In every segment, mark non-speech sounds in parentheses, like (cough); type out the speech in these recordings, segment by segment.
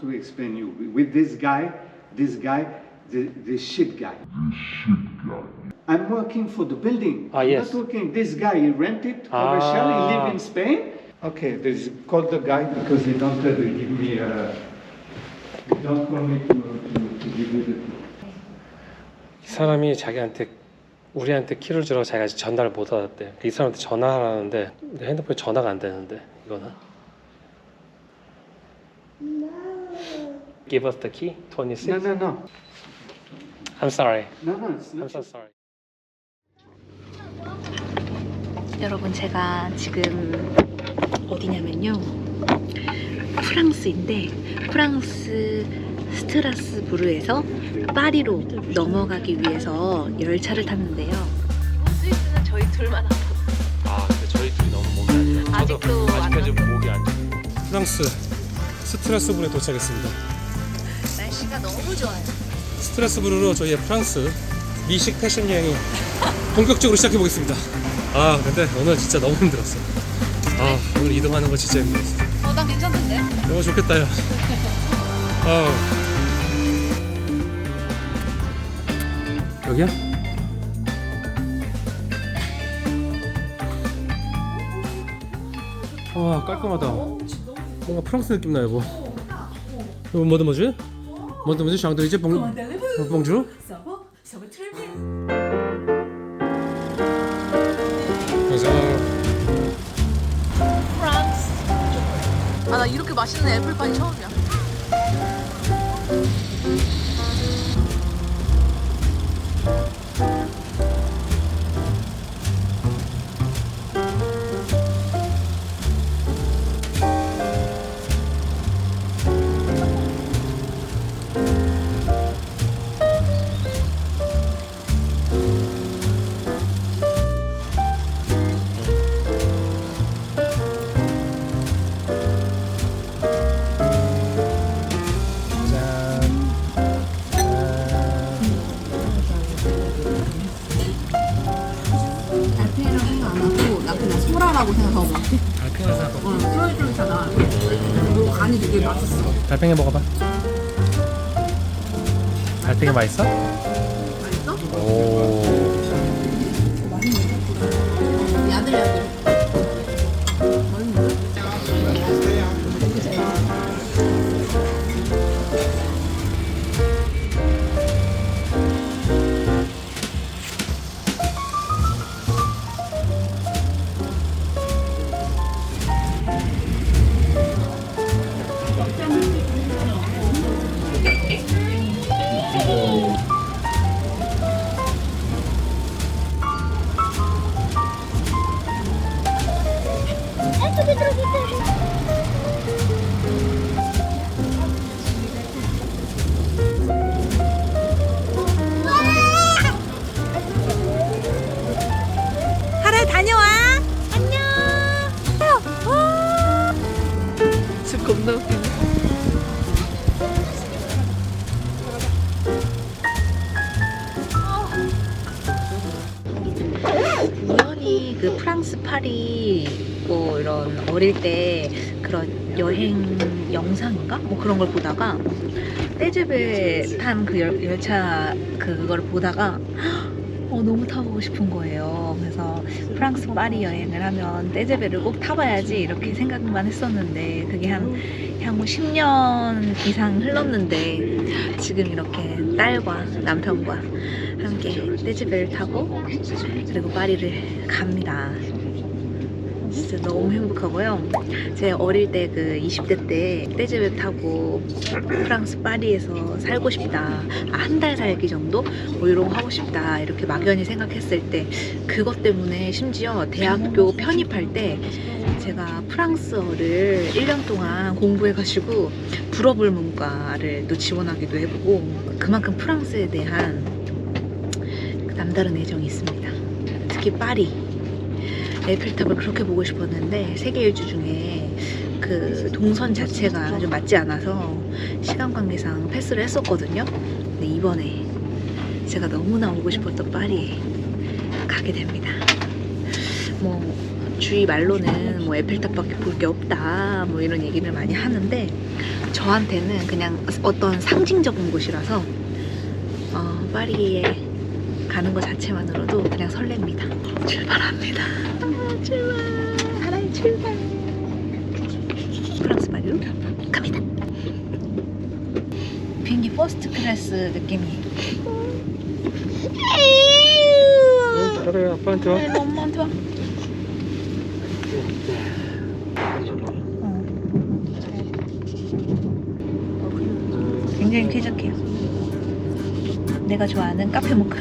to explain you. With this guy, this guy, the, the ship guy. I'm working for the building. Ah, I'm yes. not working. This guy, he rented Ah. commercial, he live in Spain. Okay, there's call the guy because they don't uh, give me uh, they don't want me to, to, to give you the 이 사람이 자기한테 우리한테 키를 주라고 자기가 전화를 못 받았대. 이 사람한테 전화하라는데 내 핸드폰에 전화가 안 되는데 이거는. Give us the key. 26. No, no, no. I'm sorry. No, no, it's I'm not. so sorry. 여러분 제가 지금 어디냐면요 프랑스인데 프랑스 스트라스부르에서 파리로 넘어가기 위해서 열차를 탔는데요 이번 스위스는 저희 둘만 한아 근데 저희 둘이 너무 목이 안 좋아. 아직도 아직까지 안 목이 안 좋아. 프랑스 스트라스부르에 도착했습니다. 너무 좋아요 스트라스부르로 저희의 프랑스 미식 패션 여행이 본격적으로 시작해 보겠습니다. 아 근데 오늘 진짜 너무 힘들었어. 아 오늘 이동하는 거 진짜 힘들었어. 어 난 괜찮던데 너무 좋겠다 야. 아. 여기야? 와 깔끔하다. 뭔가 프랑스 느낌 나 여보. 이거 뭐든 뭐지? 뭐든 뭐지? 샹들리제 봉 봉주? 그래서 프랑스. 아나 이렇게 맛있는 애플파이 처음이야 소라라고 생각하고 달팽이 생각하고 어, 쫄쫄하다 그리고 간이 되게 맛있어 달팽이 먹어봐. 달팽이 맛있어? 맛있어? 오. 파리 뭐 이런 어릴 때 그런 여행 영상인가 뭐 그런 걸 보다가 떼즈베 탄그 열차 그걸 보다가 어, 너무 타보고 싶은 거예요. 그래서 프랑스 파리 여행을 하면 떼제베를 꼭 타봐야지 이렇게 생각만 했었는데 그게 한 향후 10년 이상 흘렀는데 지금 이렇게 딸과 남편과 함께 떼제베를 타고 그리고 파리를 갑니다. 진짜 너무 행복하고요. 제 어릴 때 그 20대 때 떼제베 타고 프랑스 파리에서 살고 싶다. 아, 한 달 살기 정도? 뭐 이런 거 하고 싶다. 이렇게 막연히 생각했을 때 그것 때문에 심지어 대학교 편입할 때 제가 프랑스어를 1년 동안 공부해가지고 불어불 문과를 또 지원하기도 해보고 그만큼 프랑스에 대한 그 남다른 애정이 있습니다. 특히 파리. 에펠탑을 그렇게 보고 싶었는데 세계 일주 중에 그 동선 자체가 좀 맞지 않아서 시간 관계상 패스를 했었거든요. 근데 이번에 제가 너무나 오고 싶었던 파리에 가게 됩니다. 뭐 주위 말로는 뭐 에펠탑밖에 볼 게 없다 뭐 이런 얘기를 많이 하는데 저 저한테는 그냥 어떤 상징적인 곳이라서 어, 파리에 가는 것 자체만으로도 그냥 설렙니다. 출발합니다. 아, 출발. 하나의 출발. 프랑스 파리로 갑니다. 비행기 퍼스트 클래스 느낌이. 그래 아빠한테 와. 네, 엄마한테 와. 굉장히 쾌적해요. 내가 좋아하는 카페 모카.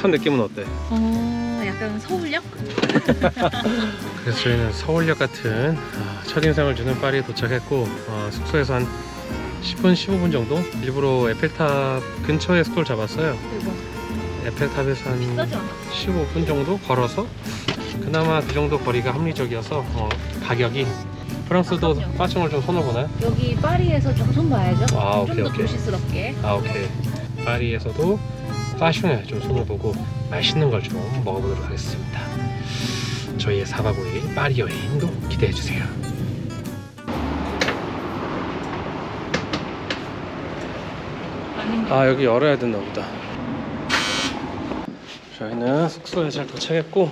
첫 느낌은 어때? 어, 약간 서울역? (laughs) 그래서 저희는 서울역 같은 아, 첫인상을 주는 파리에 도착했고 어, 숙소에서 한 10분 15분 정도 일부러 에펠탑 근처에 숙소를 잡았어요 대박. 에펠탑에서 한 비싸지 않아? 15분 정도 걸어서 그나마 그 정도 거리가 합리적이어서 어, 가격이 프랑스도 가깝네요. 파충을 좀 손을 보나요? 여기 파리에서 좀 손 봐야죠. 아, 오케이, 좀더 오케이. 도시스럽게. 아 오케이 파리에서도 파충에 좀 손을 보고 맛있는 걸 좀 먹어보도록 하겠습니다. 저희의 4박 5일 파리 여행도 기대해 주세요. 아 여기 열어야 되나 보다. 저희는 숙소에 잘 도착했고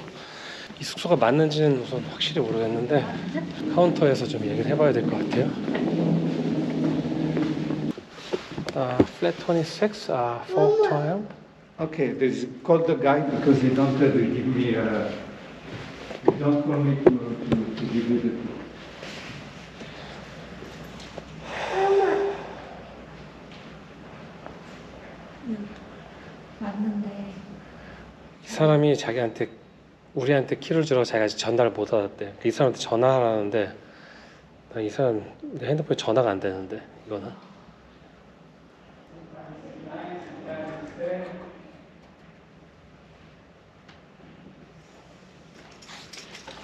이 숙소가 맞는지는 우선 확실히 모르겠는데 카운터에서 좀 얘기를 해봐야 될 것 같아요. 아, flat 26, 아, full time Okay, there's call the guy because they don't uh, give me. Uh, they don't want me to, to, to give you the. 맞는데. 이 사람이 자기한테 우리한테 키를 주라고 자기가 전달을 못 받았대 이 사람한테 전화하라는데 나이 사람 내 핸드폰에 전화가 안 되는데 이거는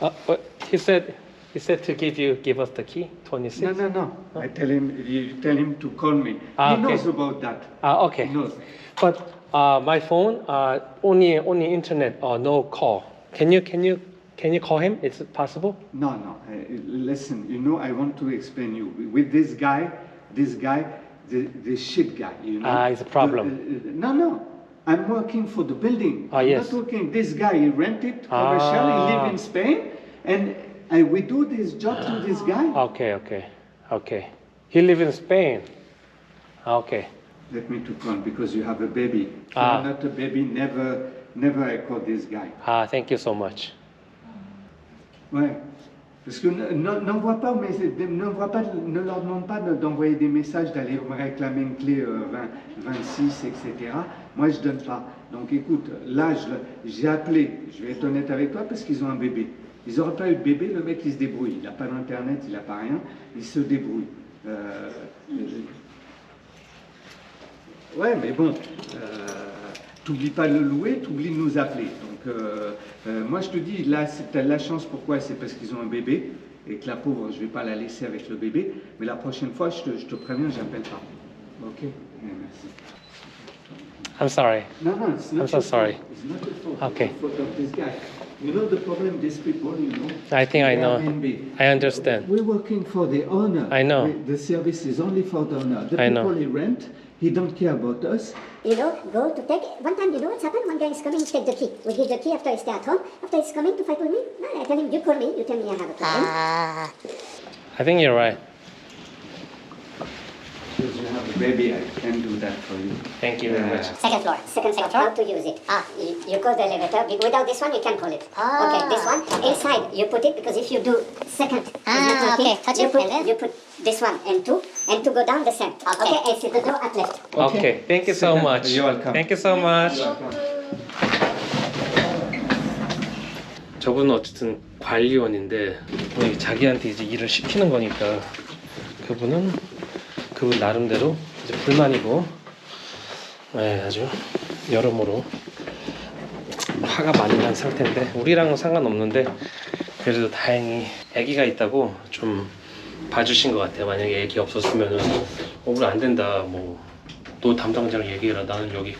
아, what? he said he said to give you give us the key 26 No, no, no. I tell him. You tell him to call me. Ah, he okay. knows about that. Ah, okay. He knows. But uh, my phone, uh, only only internet, uh, no call. Can you can you can you call him? Is it possible? No, no. Uh, listen, you know, I want to explain you. With this guy, this guy, the, the shit guy, you know. Ah, it's a problem. The- uh, no, no. I'm working for the building. Ah, yes. I'm not working. This guy, he rented commercial, Ah. he live in Spain, and I, we do this job to this guy. Okay, okay, okay. He live in Spain. Okay. Let me to call because you have a baby. If Ah. you're not a baby, never, never I call this guy. Ah, thank you so much. Ouais. Parce que ne- ne- n'envoie pas, mais pas, ne leur demande pas de- d'envoyer des messages, d'aller me réclamer une clé euh, 20, 26, etc. Moi, je donne pas. Donc, écoute, là, j'ai appelé. Je vais être honnête avec toi parce qu'ils ont un bébé. Ils n'auraient pas eu de bébé, le mec, il se débrouille. Il n'a pas d'internet, il n'a pas rien. Il se débrouille. Euh, ouais, mais bon. euh, T'oublies pas de le louer, t'oublies de nous appeler. Donc, euh, euh, moi, je te dis, là, t'as de la chance. Pourquoi? C'est parce qu'ils ont un bébé et que la pauvre, je vais pas la laisser avec le bébé. Mais la prochaine fois, je te, je te préviens, j'appelle pas. Ok? Ouais, Merci. I'm sorry. No, no, it's not I'm so sorry. fault. It's not your fault. Okay. It's the fault of this guy. You know the problem, these people, you know. I think I know. Airbnb. I understand. We're working for the owner. I know. We- The service is only for the owner. The I people know. he rent, he don't care about us. You know, go to take. One time, you know what's happened? One guy is coming to take the key. We give the key after he stay at home. After he's coming to fight with me, no, I tell him, you call me. You tell me I have a problem. I think you're right. Because you have a baby, I can do that for you. Thank you very Uh, much. Second floor. Second floor. How to use it? Ah, you, you call the elevator. Be- Without this one, you can call it. Okay, this one inside. You put it because if you do second, it's Ah, not working, okay. Touch you it put and then- you put this one and two, and to go down the same. Okay, and see the door at left. Okay. Thank you so much. You're welcome. Thank you so much. 저분은 어쨌든 관리원인데 뭐 이게 자기한테 이제 일을 시키는 거니까 그분은 그분 나름대로 이제 불만이고 네, 아주 여러모로 화가 많이 난 상태인데 우리랑은 상관없는데 그래도 다행히 아기가 있다고 좀 봐주신 것 같아요. 만약에 애기 없었으면은 어, 우리 안 된다. 뭐 너 담당자랑 얘기해라. 나는 여기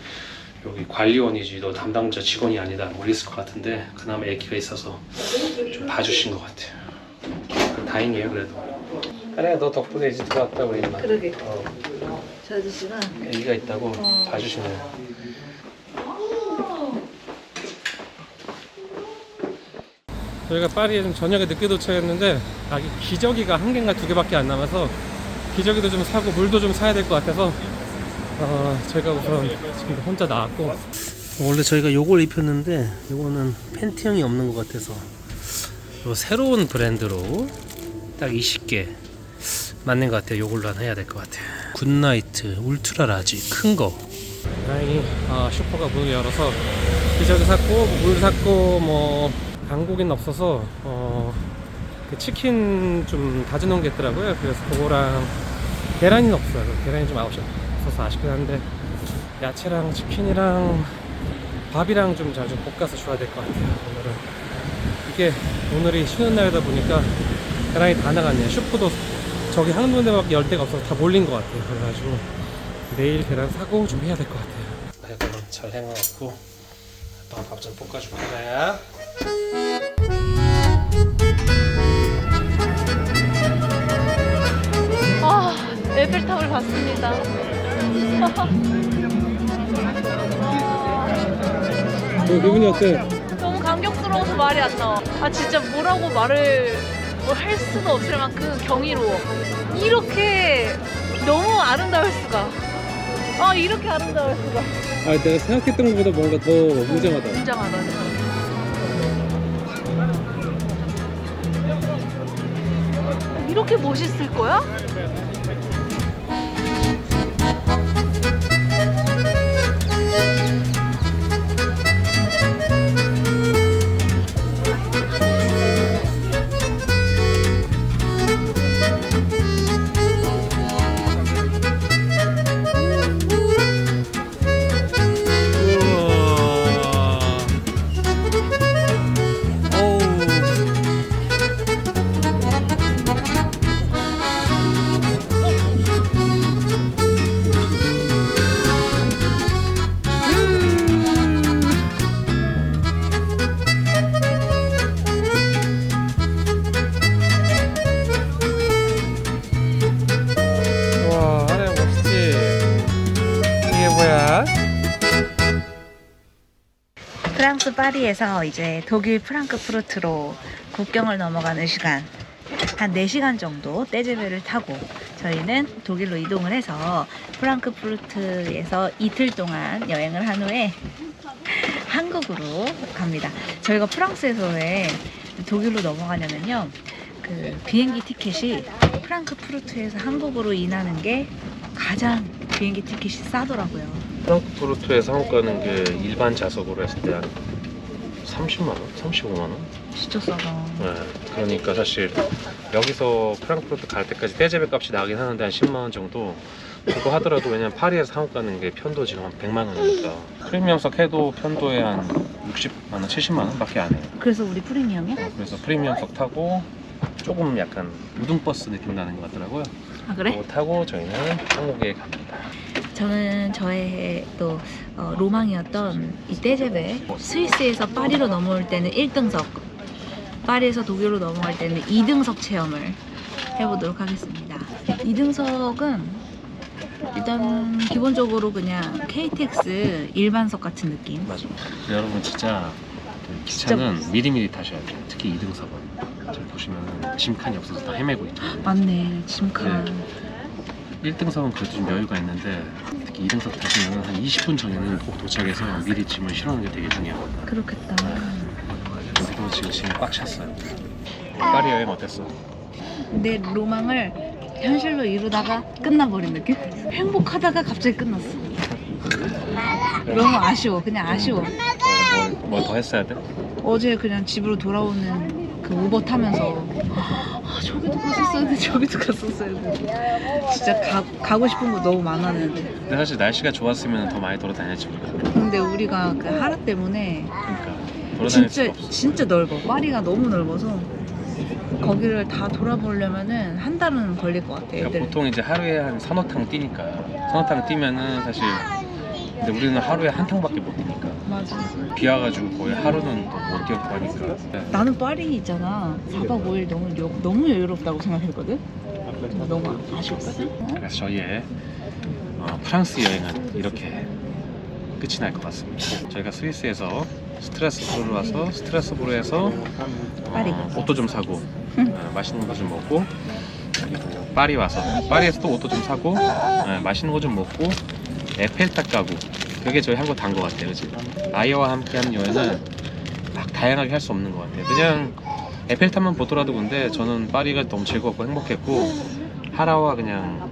여기 관리원이지 너 담당자 직원이 아니다. 뭐 이랬을 것 같은데 그나마 애기가 있어서 좀 봐주신 것 같아요. 다행이에요 그래도. 아니야 너 덕분에 이제 들어왔다 우리 임마. 그러게. 어, 저 아저씨가 애기가 있다고 어. 봐주시네요. 저희가 파리에 좀 저녁에 늦게 도착했는데 아기 기저귀가 한 개인가 두 개밖에 안 남아서 기저귀도 좀 사고 물도 좀 사야 될 것 같아서 어, 저희가 우선 지금 혼자 나왔고 원래 저희가 요걸 입혔는데 요거는 팬티형이 없는 것 같아서 요 새로운 브랜드로 딱 20개 맞는 것 같아요 요걸로 하나 해야 될 것 같아요 굿나이트 울트라 라지 큰 거 다행히 아, 슈퍼가 문을 열어서 기저귀 샀고 물 샀고 뭐 한국인 없어서 어, 그 치킨 좀 다져놓은 게 있더라고요. 그래서 그거랑 계란이 없어요. 계란이 좀 아웃이 없어서 아쉽긴 한데 야채랑 치킨이랑 밥이랑 좀 자주 볶아서 줘야 될 것 같아요. 오늘은 이게 오늘이 쉬는 날이다 보니까 계란이 다 나갔네요. 슈퍼도 저기 한 군데밖에 열 데가 없어서 다 몰린 것 같아요. 그래가지고 내일 계란 사고 좀 해야 될 것 같아요. 이거는 잘 해놓고 아빠가 밥 좀 볶아줄게 나야. 아 에펠탑을 봤습니다. 너 기분이 어때? 너무 감격스러워서 말이 안 나와. 아 진짜 뭐라고 말을 뭐 할 수가 없을 만큼 경이로워. 이렇게 너무 아름다울 수가. 아 이렇게 아름다울 수가. 아 내가 생각했던 것보다 뭔가 더 웅장하다. 굉장하다. 이렇게 멋있을 거야? 파리에서 이제 독일 프랑크푸르트로 국경을 넘어가는 시간 한 4시간 정도 떼제베를 타고 저희는 독일로 이동을 해서 프랑크푸르트에서 이틀 동안 여행을 한 후에 (laughs) 한국으로 갑니다. 저희가 프랑스에서 왜 독일로 넘어가냐면요. 그 비행기 티켓이 프랑크푸르트에서 한국으로 인하는 게 가장 비행기 티켓이 싸더라고요. 프랑크푸르트에서 한국 가는 게 일반 좌석으로 했을 때 한 30만 원, 35만 원. 진짜 싸다. 네. 그러니까 사실 여기서 프랑크푸르트 갈 때까지 떼제배 값이 나긴 하는데 한 10만 원 정도. 그거 하더라도 왜냐면 파리에서 한국 가는 게 편도 지금 한 100만 원이니까 프리미엄석 해도 편도에 한 60만 원, 70만 원밖에 안 해요. 그래서 우리 프리미엄이야? 어, 그래서 프리미엄석 타고 조금 약간 우등버스 느낌 나는 것 같더라고요. 아 그래? 그거 타고 저희는 한국에 갑니다. 저는 저의 또 어, 로망이었던 이 떼제베 스위스에서 파리로 넘어올 때는 1등석 파리에서 독일로 넘어갈 때는 2등석 체험을 해보도록 하겠습니다 2등석은 일단 기본적으로 그냥 KTX 일반석 같은 느낌 맞아. 여러분 진짜 그 기차는 미리미리 타셔야 돼요. 특히 2등석은. 지금 보시면 짐칸이 없어서 다 헤매고 있죠. 맞네 짐칸 1등석은 그래도 좀 여유가 있는데 특히 2등석 타시면 한 20분 전에는 꼭 도착해서 미리 짐을 실어놓는 게 되게 중요하거든요. 그렇겠다 여기도 지금 짐이 꽉 찼어요. 파리 여행 어땠어? 내 로망을 현실로 이루다가 끝나버린 느낌? 행복하다가 갑자기 끝났어 너무 아쉬워 그냥 아쉬워 뭐 더 했어야 돼? 어제 그냥 집으로 돌아오는 그 우버 타면서 아, 저기도 갔었어야 돼 저기도 갔었어야 돼. 진짜 가, 가고 싶은 거 너무 많았는데 근데 사실 날씨가 좋았으면 더 많이 돌아다녔지 우리가. 근데 우리가 그 하루 때문에 그러니까. 돌아다닐 진짜 수가 없어. 진짜 넓어. 파리가 너무 넓어서 거기를 다 돌아보려면은 한 달은 걸릴 것 같아 그러니까 애들. 보통 이제 하루에 한 서너 탕 뛰니까. 서너 탕 뛰면은 사실 근데 우리는 하루에 한 탕밖에 못 뛰니까 비 와가지고 거의 하루는 또못 뛰었고 하니까. 나는 파리 있잖아. 4박 5일 너무 여, 너무 여유롭다고 생각했거든? 나 너무 아쉬웠거든 그래서 저희의 어, 프랑스 여행은 이렇게 끝이 날 것 같습니다. 저희가 스위스에서 스트라스부르를 와서 스트라스부르에서 파리. 어, 옷도 좀 사고 어, 맛있는 거 좀 먹고 그리고 파리 와서 파리에서 또 옷도 좀 사고 어, 맛있는 거 좀 먹고 에펠탑 가고 그게 저희 한거단것 같아요, 그지? 아이와 함께하는 여행은 막 다양하게 할 수 없는 것 같아요. 그냥 에펠탑만 보더라도 근데 저는 파리가 너무 즐겁고 행복했고 하라와 그냥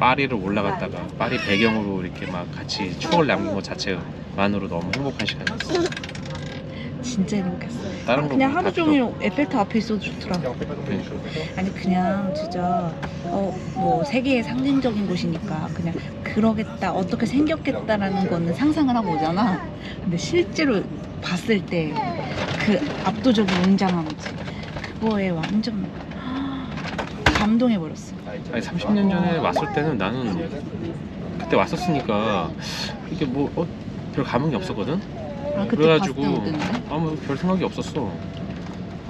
파리를 올라갔다가 파리 배경으로 이렇게 막 같이 추억을 남긴 것 자체만으로 너무 행복한 시간이었어요. 진짜 행복했어. 다른 거 그냥 다 하루 종일 에펠탑 앞에 있어도 좋더라. 아니 그냥 진짜 어 뭐 세계의 상징적인 곳이니까 그냥 그러겠다 어떻게 생겼겠다라는 거는 상상을 하고 오잖아. 근데 실제로 봤을 때 그 압도적인 웅장함 있지. 그거에 완전 감동해 버렸어. 아니 30년 전에 왔을 때는 나는 그때 왔었으니까 이게 뭐 어, 별 감흥이 없었거든. 아 그래가지고? 아무 별 생각이 없었어.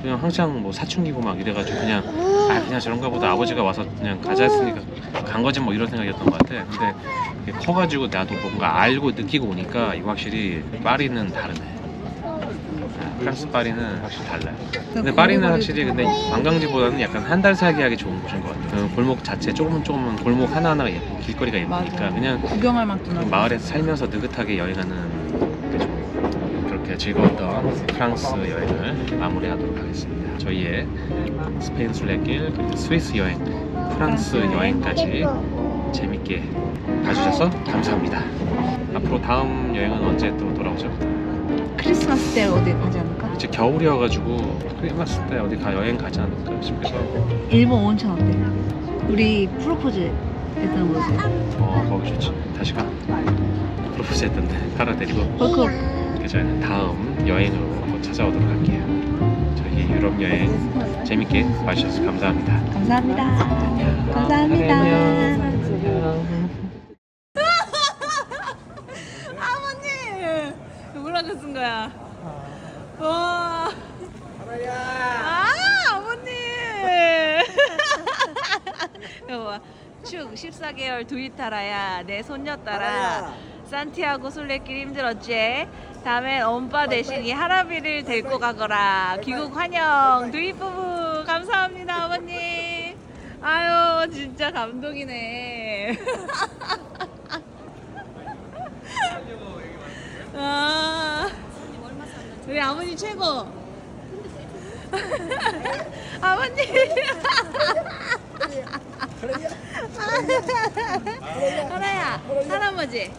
그냥 항상 뭐 사춘기고 막 이래가지고 그냥 아 그냥 저런가 보다 아버지가 와서 그냥 가자 했으니까 간 거지 뭐 이런 생각이었던 것 같아. 근데 커가지고 나도 뭔가 알고 느끼고 오니까 이거 확실히 파리는 다르네. 아, 프랑스 파리는 확실히 달라요. 근데 파리는 확실히 근데 관광지보다는 약간 한 달 살기 하기 좋은 곳인 것 같아요. 그 골목 자체 조금은 조금은 골목 하나하나가 예쁘고 길거리가 예쁘니까 맞아. 그냥 구경할 나고 마을에서 살면서 느긋하게 여행하는 즐거웠던 프랑스 여행을 마무리하도록 하겠습니다. 저희의 스페인 순례길 그리고 스위스 여행, 프랑스 여행까지 재밌게 봐주셔서 감사합니다. 앞으로 다음 여행은 언제 또 돌아오죠? 크리스마스 때 어디 가지 않을까? 이제 겨울이어가지고 크리스마스 때 어디 가 여행 가지 않을까 싶어서 일본 온천 어때? 우리 프로포즈 했던 곳에 어 거기 좋지. 다시 가. 프로포즈 했던데 따라 데리고 헐크 그 저희는 다음 여행으로 한번 찾아오도록 할게요. 저희 유럽 여행 재밌게 봐주셔서 감사합니다. 감사합니다 안녕. 감사합니다. 안녕. (laughs) 아버님 누구라고 쓴 거야? 와. 아 아버님. (laughs) 여보 봐. 축 14개월 두이 타라야 내 손녀딸아 산티아고 순례길 힘들었지? 다음엔 엄빠 대신 이 할아비를 데리고 가거라. 귀국 환영. 두이 부부. 감사합니다 아버님 아유 진짜 감동이네. (laughs) 아, 우리 아버님 최고. (laughs) 아버님. 하나야, (laughs) 할아버지.